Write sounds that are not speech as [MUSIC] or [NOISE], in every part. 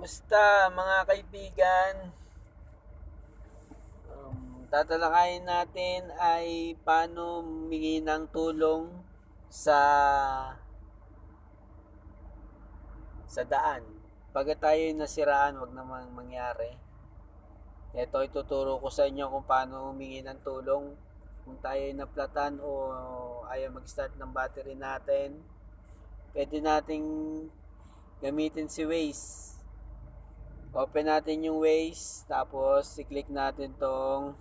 Kumusta mga kaibigan? Um, tatalakayin natin ay paano humingi ng tulong sa sa daan. Pag tayo nasiraan, wag namang mangyari. Ito ituturo ko sa inyo kung paano humingi ng tulong kung tayo ay naplatan o ayaw mag-start ng battery natin. Pwede nating gamitin si Waze. Open natin yung Waze, tapos i-click natin tong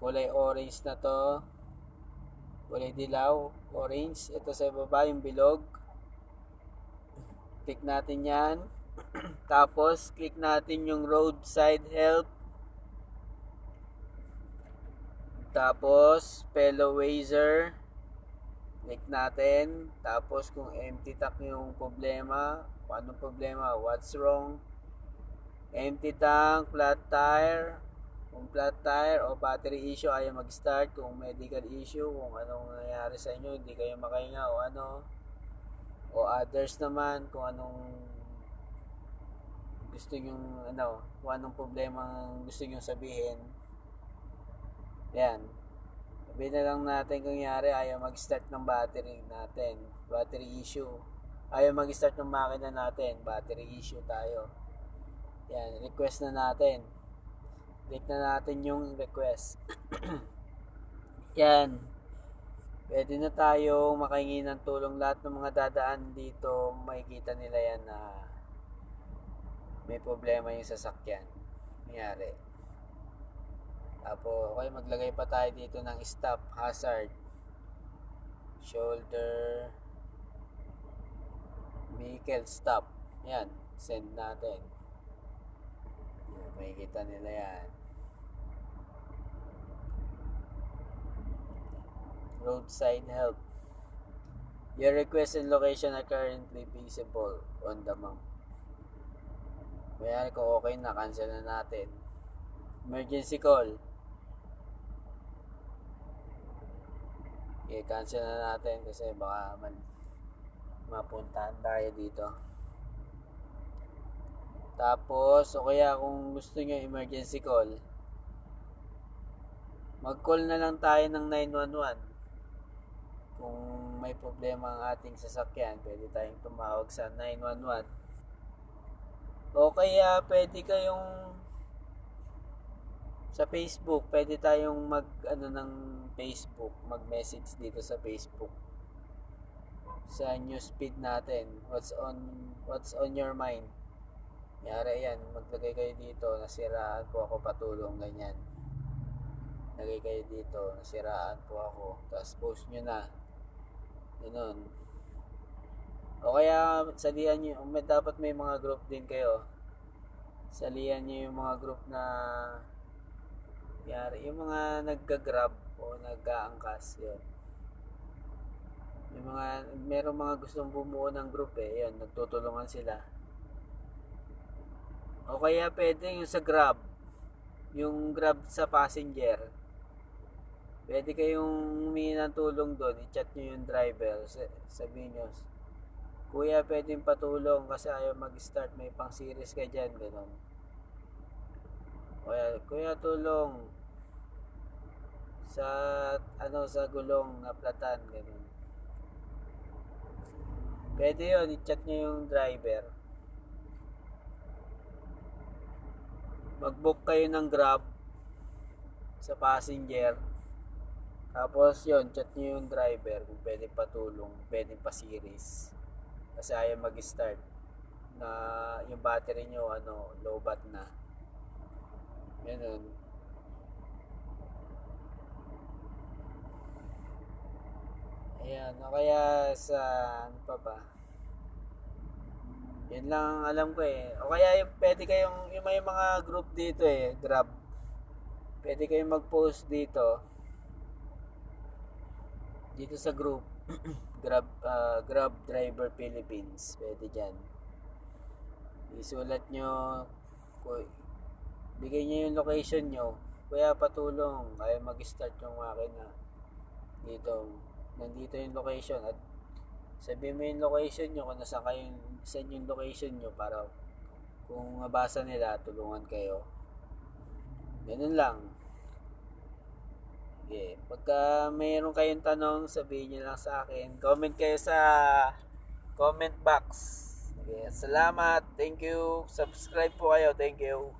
kulay orange na to. Kulay dilaw, orange. Ito sa baba yung bilog. Click natin yan. [CLEARS THROAT] tapos, click natin yung roadside help. Tapos, fellow Wazer. Click natin. Tapos, kung empty tank yung problema, paano problema, what's wrong, empty tank, flat tire, kung flat tire o battery issue ayaw mag-start, kung medical issue, kung anong nangyari sa inyo, hindi kayo makahinga o ano, o others naman, kung anong gusto yung ano, kung anong problema gusto nyo sabihin. Yan. Sabihin na lang natin kung yari ayaw mag-start ng battery natin, battery issue. Ayaw mag-start ng makina natin, battery issue tayo. Yan, request na natin. Click na natin yung request. [CLEARS THROAT] Yan. Pwede na tayo makahingi ng tulong lahat ng mga dadaan dito. Makikita nila yan na may problema yung sasakyan. Nangyari. Tapos, okay, maglagay pa tayo dito ng stop hazard. Shoulder. Vehicle stop. Yan. Send natin. Makikita nila yan. Roadside help. Your request and location are currently visible on the map. Kaya kung okay na, cancel na natin. Emergency call. I-cancel na natin kasi baka man mapuntahan tayo dito. Tapos, o kaya kung gusto nyo emergency call, mag-call na lang tayo ng 911. Kung may problema ang ating sasakyan, pwede tayong tumawag sa 911. O kaya pwede kayong sa Facebook, pwede tayong mag ano ng Facebook, mag-message dito sa Facebook. Sa newsfeed natin, what's on what's on your mind. Yari yan, maglagay kayo dito, nasiraan po ako patulong, ganyan. Lagay kayo dito, nasiraan po ako. Tapos post nyo na. Ganun. O kaya salihan nyo, may, dapat may mga group din kayo. Salihan nyo yung mga group na yari, yung mga nagga-grab o nag-aangkas, yun. Yung mga, meron mga gustong bumuo ng group eh, yun, nagtutulungan sila. O kaya pwede yung sa grab, yung grab sa passenger, pwede kayong humingi ng tulong doon, i-chat nyo yung driver, sabihin nyo, Kuya, pwedeng patulong kasi ayaw mag-start, may pang series ka dyan, gano'n. Kuya, kuya, tulong sa, ano, sa gulong na platan, gano'n. Pwede yun, i-chat nyo yung driver. Mag-book kayo ng grab sa passenger. Tapos yun, chat nyo yung driver kung pwede patulong, pwede pa series. Kasi ayaw mag-start na yung battery nyo ano, low bat na. Ganun. Ayan, o kaya sa ano pa ba? Yan lang ang alam ko eh. O kaya pwede kayong, yung may mga group dito eh, Grab. Pwede kayong mag-post dito. Dito sa group. [CLEARS THROAT] Grab, uh, Grab Driver Philippines. Pwede dyan. Isulat nyo, bigay nyo yung location nyo. Kaya patulong, kaya mag-start yung makina. Dito, nandito yung location at sabihin mo yung location nyo kung nasa kayo, saan yung location nyo para Kung mabasa nila, tulungan kayo. Ganun lang. Okay. Pagka mayroon kayong tanong, sabihin nyo lang sa akin. Comment kayo sa comment box. Okay. Salamat. Thank you. Subscribe po kayo. Thank you.